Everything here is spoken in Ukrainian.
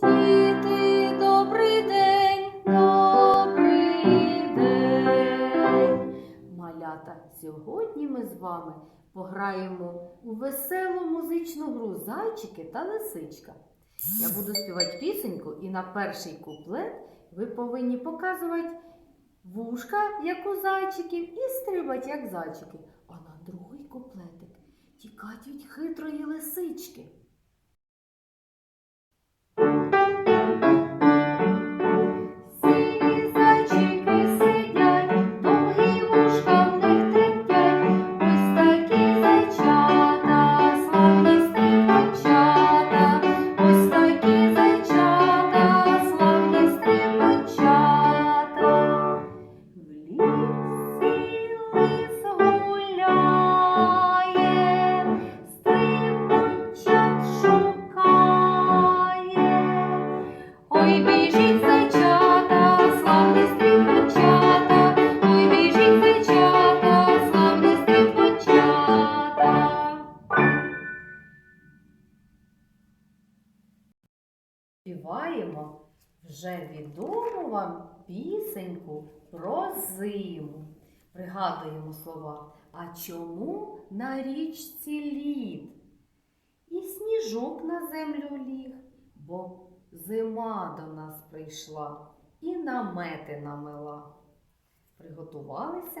Добрий день, добрий день. Малята, сьогодні ми з вами пограємо у веселу музичну гру Зайчики та лисичка. Я буду співати пісеньку, і на перший куплет ви повинні показувати вушка, як у зайчиків, і стрибати, як зайчики. А на другий куплетик тікать від хитрої лисички. Співаємо вже відому вам пісеньку про зиму. Пригадуємо слова. А чому на річці лід? І сніжок на землю ліг, бо зима до нас прийшла і намети намела. Приготувалися?